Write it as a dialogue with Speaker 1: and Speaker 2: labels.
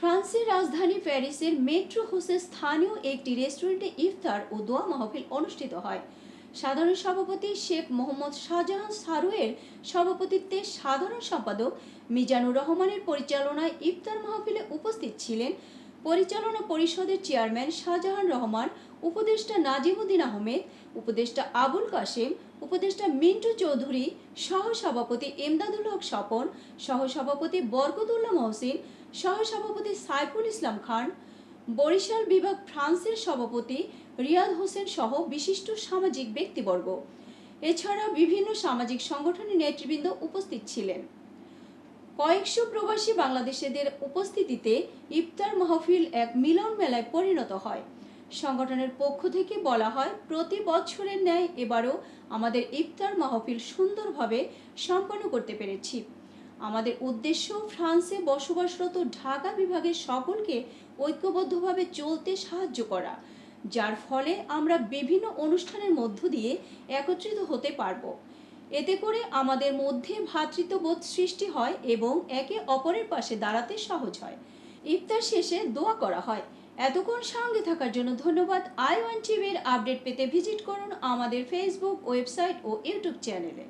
Speaker 1: ফ্রান্সের রাজধানী প্যারিসের মেট্রো হোসে স্থানীয় একটি রেস্টুরেন্টে ইফতার ও দোয়া মাহফিল অনুষ্ঠিত হয়। সাধারণ সভাপতি শেখ মোহাম্মদ শাহজাহান সারোয়ের সভাপতিত্বে সাধারণ সম্পাদক মিজানুর রহমানের পরিচালনায় ইফতার মাহফিলে উপস্থিত ছিলেন পরিচালনা পরিষদের চেয়ারম্যান শাহজাহান রহমান, উপদেষ্টা নাজিমুদ্দিন আহমেদ, উপদেষ্টা আবুল কাশেম, উপদেষ্টা মিন্টু চৌধুরী, সহসভাপতি এমদাদুল হক স্বপন, সহসভাপতি বরকতুল্লাহ মহসিন সহসভাপতি সাইফুল ইসলাম খান, বরিশাল বিভাগ ফ্রান্সের সভাপতি রিয়াদ হোসেন সহ বিশিষ্ট সামাজিক ব্যক্তিবর্গ। এছাড়া বিভিন্ন সামাজিক সংগঠনের নেতৃবৃন্দ উপস্থিত ছিলেন। কয়েকশো প্রবাসী বাংলাদেশিদের উপস্থিতিতে ইফতার মাহফিল এক মিলন মেলায় পরিণত হয়। সংগঠনের পক্ষ থেকে বলা হয়, প্রতি বছরের ন্যায় এবারও আমাদের ইফতার মাহফিল সুন্দরভাবে সম্পন্ন করতে পেরেছি। আমাদের উদ্দেশ্য ফ্রান্সে বসবাসরত ঢাকা বিভাগের সকলকে ঐক্যবদ্ধভাবে চলতে সাহায্য করা, যার ফলে আমরা বিভিন্ন অনুষ্ঠানের মধ্য দিয়ে একত্রিত হতে পারব। এতে করে আমাদের মধ্যে ভ্রাতৃত্ববোধ সৃষ্টি হয় এবং একে অপরের পাশে দাঁড়াতে সহজ হয়। ইফতার শেষে দোয়া করা হয়। এতক্ষণ সঙ্গে থাকার জন্য ধন্যবাদ। আই ওয়ান টিভির আপডেট পেতে ভিজিট করুন আমাদের ফেসবুক ওয়েবসাইট ও ইউটিউব চ্যানেলে।